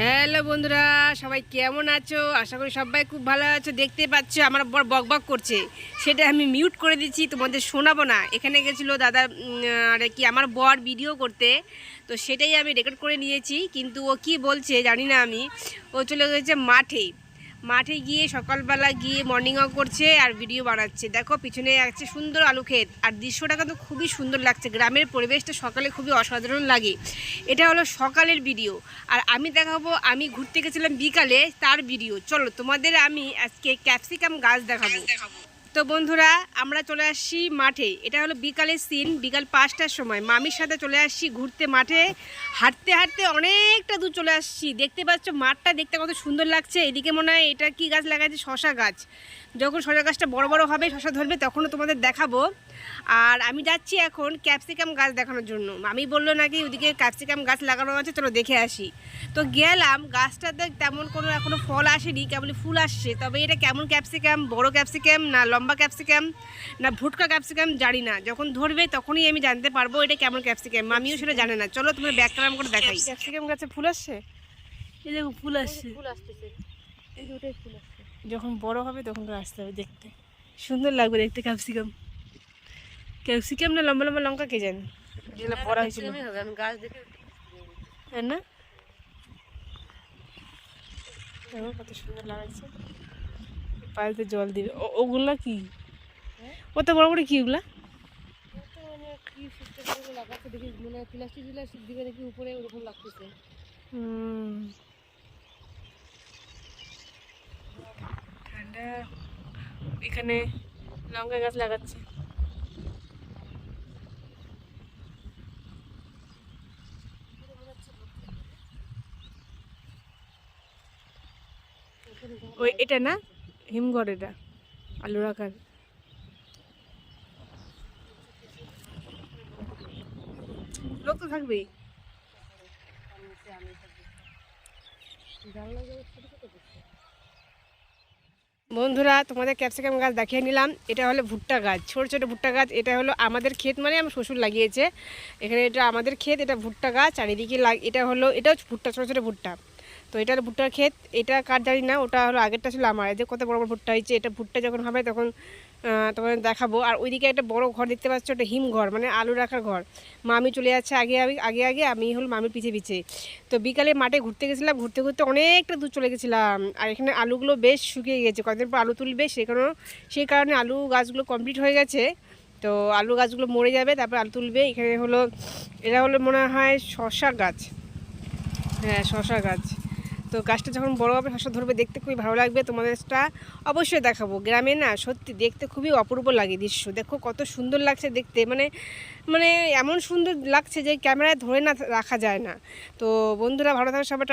Hello বন্ধুরা, সবাই কেমন আছো? আশা করি সবাই খুব ভালো আছো। দেখতে পাচ্ছ, আমার বড় বক বক করছে। সেটা আমি মিউট করে দিচ্ছি, তোমাদের শোনাবো না। এখানে গেছিল দাদা আরে কি, আমার বর ভিডিও করতে। তো সেটাই আমি রেকর্ড করে নিয়েছি। কিন্তু ও কি বলছে জানি না আমি। ও চলে গেছে মাঠে। মাঠে গিয়ে সকালবেলা গিয়ে মর্নিং ওয়াক করছে আর ভিডিও বানাচ্ছে। দেখো, পিছনে আছে সুন্দর আলু ক্ষেত। আর দৃশ্যটা কিন্তু খুবই সুন্দর লাগছে। গ্রামের পরিবেশটা সকালে খুবই অসাধারণ লাগে। এটা হলো সকালের ভিডিও আর আমি দেখাবো, আমি ঘুরতে গেছিলাম বিকালে, তার ভিডিও চলো, তোমাদের আমি আজকে ক্যাপসিকাম গাছ দেখাবো। তো বন্ধুরা, আমরা চলে আসছি মাঠে। এটা হলো বিকালের সিন বিকাল পাঁচটার সময়। মামির সাথে চলে আসছি ঘুরতে মাঠে। হাঁটতে হাঁটতে অনেকটা দূর চলে আসছি। দেখতে পাচ্ছ মাঠটা, দেখতে কত সুন্দর লাগছে। এদিকে মনে হয় এটা কি গাছ লাগাচ্ছে শশা গাছ। যখন শশা গাছটা বড় বড় হবে শশা ধরবে তখনও তোমাদের দেখাবো। আর আমি যাচ্ছি এখন ক্যাপসিকাম গাছ দেখানোর জন্য। আমি বলল নাকি ওদিকে ক্যাপসিকাম গাছ লাগানো আছে চলো দেখে আসি। তো গেলাম গাছটাতে তেমন কোনো এখনও ফল আসেনি কেবল ফুল আসছে। তবে এটা কেমন ক্যাপসিকাম বড় ক্যাপসিকাম না লম্বা ক্যাপসিকাম না ভুটকা ক্যাপসিকাম জানি না। যখন ধরবে তখনই আমি জানতে পারব এটা কেমন ক্যাপসিকাম। আমিও সেটা জানে না। চলো তোমার ব্যাক ক্যামেরা করে দেখাই। ক্যাপসিকাম গাছে ফুল আসছে? এই দেখো ফুল আসছে। ফুল আসতেছে। এই দুটোই ফুল আসছে। যখন বড় হবে তখন তো আসতে হবে দেখতে। সুন্দর লাগবে দেখতে ক্যাপসিকাম। ক্যাপসিকাম না লম্বা লম্বা লঙ্কা কে জানে? যেগুলো বড় হয়েছিল। গাছ দেখে হ্যাঁ না? কত সুন্দর লাগাচ্ছে পায়েতে জল দিবে। ও ওগুলা কি? কত বড় বড় কি ওগুলা? তো মানে লাগাচ্ছে দেখি মানে প্লাস্টিক প্লাস্টিক দিকে দেখি উপরে ওরকম লাগতেছে। হুম। ঠান্ডা এখানে লঙ্কা গাছ লাগাচ্ছে। ওই এটা না? হিমঘর এটা আলু রাখার লোক তো থাকবেই। জানলা ছোটো ছোটো বন্ধুরা, তোমাদের ক্যাপসিকাম গাছ দেখিয়ে নিলাম। এটা হলো ভুট্টা গাছ, ছোট ছোট ভুট্টা গাছ। এটা হলো আমাদের ক্ষেত মানে আমার শ্বশুর লাগিয়েছে। এখানে এটা আমাদের ক্ষেত, এটা ভুট্টা গাছ। চারিদিকে লাগ এটা হলো এটাও ভুট্টা, ছোটো ছোটো ভুট্টা। তো এটা হলো ভুট্টার ক্ষেত। এটা কার জানি না, ওটা হলো আগেরটা ছিল আমার। যে কত বড় বড় ভুট্টা হয়েছে, এটা ভুট্টা যখন হবে তখন তোমাদের দেখাবো। আর ওইদিকে একটা বড় ঘর দেখতে পাচ্ছ ওটা হিম ঘর মানে আলু রাখার ঘর। মামি চলে যাচ্ছে আগে আগে আগে আমি হলো মামির পিছে পিছে। তো বিকালে মাঠে ঘুরতে গেছিলাম, ঘুরতে ঘুরতে অনেকটা দূর চলে গেছিলাম। আর এখানে আলুগুলো বেশ শুকিয়ে গেছে, কয়েকদিন পর আলু তুলবে, সে কারণে, সেই কারণে আলু গাছগুলো কমপ্লিট হয়ে গেছে। তো আলু গাছগুলো মরে যাবে, তারপর আলু তুলবে। এখানে হলো এটা হলো মনে হয় শশা গাছ। হ্যাঁ শশা গাছ। তো গাছটা যখন বড় হবে, শশা ধরবে, দেখতে খুবই ভালো লাগবে। তোমাদেরটা অবশ্যই দেখাবো। গ্রামে না সত্যি দেখতে খুবই অপূর্ব লাগে দৃশ্য। দেখো কত সুন্দর লাগছে দেখতে। মানে মানে এমন সুন্দর লাগছে যে ক্যামেরায় ধরে না রাখা যায় না। তো বন্ধুরা ভালো থাকার সবাই